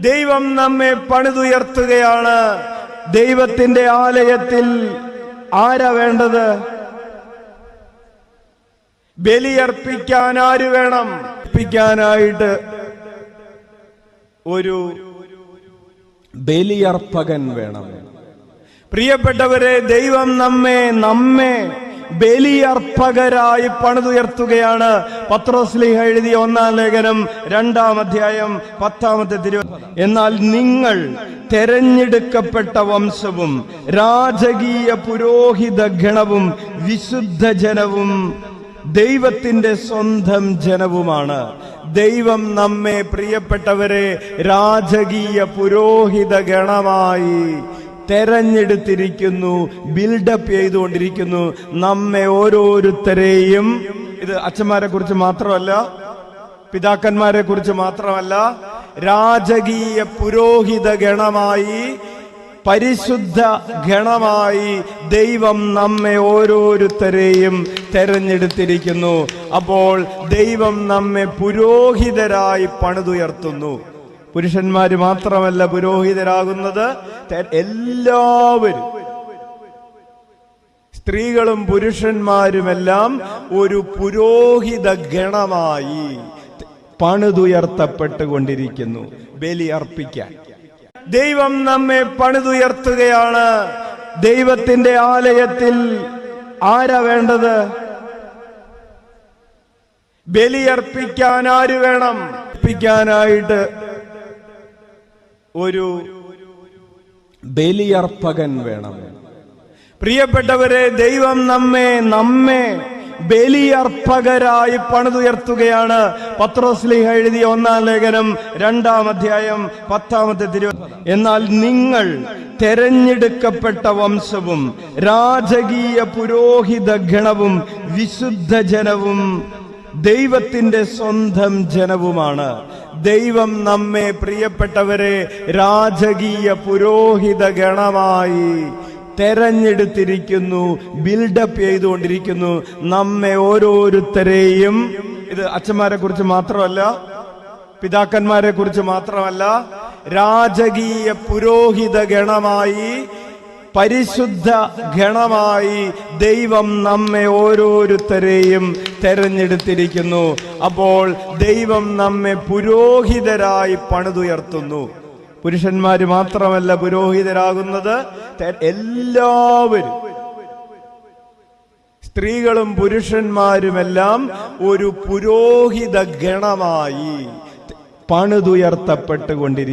ദൈവം നമ്മെ പണിതുയർത്തുകയാണ്. ദൈവത്തിന്റെ ആലയത്തിൽ ആരാ വേണ്ടത്? ബലിയർപ്പിക്കാൻ ആര് വേണം? അർപ്പിക്കാനായിട്ട് ഒരു ബലിയർപ്പകൻ വേണം. പ്രിയപ്പെട്ടവരെ ദൈവം നമ്മെ നമ്മെ ബലിയർപ്പകരായി പണിതുയർത്തുകയാണ്. പത്രോസ്ലിഹ എഴുതിയ ഒന്നാം ലേഖനം രണ്ടാം അധ്യായം പത്താമത്തെ തിരു എന്നാൽ നിങ്ങൾ തെരഞ്ഞെടുക്കപ്പെട്ട വംശവും രാജകീയ പുരോഹിത ഗണവും വിശുദ്ധ ജനവും ദൈവത്തിന്റെ സ്വന്തം ജനവുമാണ്. ദൈവം നമ്മെ പ്രിയപ്പെട്ടവരെ രാജകീയ പുരോഹിത ഗണമായി തെരഞ്ഞെടുത്തിരിക്കുന്നു ബിൽഡപ്പ് ചെയ്തുകൊണ്ടിരിക്കുന്നു. നമ്മെ ഓരോരുത്തരെയും ഇത് അച്ഛന്മാരെ കുറിച്ച് മാത്രമല്ല പിതാക്കന്മാരെ കുറിച്ച് മാത്രമല്ല രാജകീയ പുരോഹിത ഗണമായി പരിശുദ്ധ ഗണമായി ദൈവം നമ്മെ ഓരോരുത്തരെയും തെരഞ്ഞെടുത്തിരിക്കുന്നു. അപ്പോൾ ദൈവം നമ്മെ പുരോഹിതരായി പണിതുയർത്തുന്നു. പുരുഷന്മാര് മാത്രമല്ല പുരോഹിതരാകുന്നത്. എല്ലാവരും. സ്ത്രീകളും പുരുഷന്മാരുമെല്ലാം ഒരു പുരോഹിത ഗണമായി പണിതുയർത്തപ്പെട്ടുകൊണ്ടിരിക്കുന്നു. ബലി അർപ്പിക്കാൻ. ദൈവം നമ്മെ പണിതുയർത്തുകയാണ്. ദൈവത്തിന്റെ ആലയത്തിൽ ആരാ വേണ്ടത്? ബലിയർപ്പിക്കാൻ ആര് വേണം? അർപ്പിക്കാനായിട്ട് ഒരു ബലിയർപ്പകൻ വേണം. പ്രിയപ്പെട്ടവരെ ദൈവം നമ്മെ നമ്മെ ബലിയർപ്പകരായി പണിതുയർത്തുകയാണ്. പത്രോസ്ലിഹ എഴുതിയ ഒന്നാം ലേഖനം രണ്ടാം അധ്യായം പത്താമത്തെ തിരു എന്നാൽ നിങ്ങൾ തെരഞ്ഞെടുക്കപ്പെട്ട വംശവും രാജകീയ പുരോഹിത ഗണവും വിശുദ്ധ ജനവും ദൈവത്തിന്റെ സ്വന്തം ജനവുമാണ്. ദൈവം നമ്മെ പ്രിയപ്പെട്ടവരെ രാജകീയ പുരോഹിത ഗണമായി തെരഞ്ഞെടുത്തിരിക്കുന്നു ബിൽഡപ്പ് ചെയ്തുകൊണ്ടിരിക്കുന്നു. നമ്മെ ഓരോരുത്തരെയും ഇത് അച്ഛന്മാരെ കുറിച്ച് മാത്രമല്ല പിതാക്കന്മാരെ കുറിച്ച് മാത്രമല്ല രാജകീയ പുരോഹിത ഗണമായി പരിശുദ്ധ ഗണമായി ദൈവം നമ്മെ ഓരോരുത്തരെയും തെരഞ്ഞെടുത്തിരിക്കുന്നു. അപ്പോൾ ദൈവം നമ്മെ പുരോഹിതരായി പണിതുയർത്തുന്നു. പുരുഷന്മാർ മാത്രമല്ല പുരോഹിതരാകുന്നത്. എല്ലാവരും. സ്ത്രീകളും പുരുഷന്മാരുമെല്ലാം ഒരു പുരോഹിത ഗണമായി പണിതുയർത്തപ്പെട്ടുകൊണ്ടിരിക്കും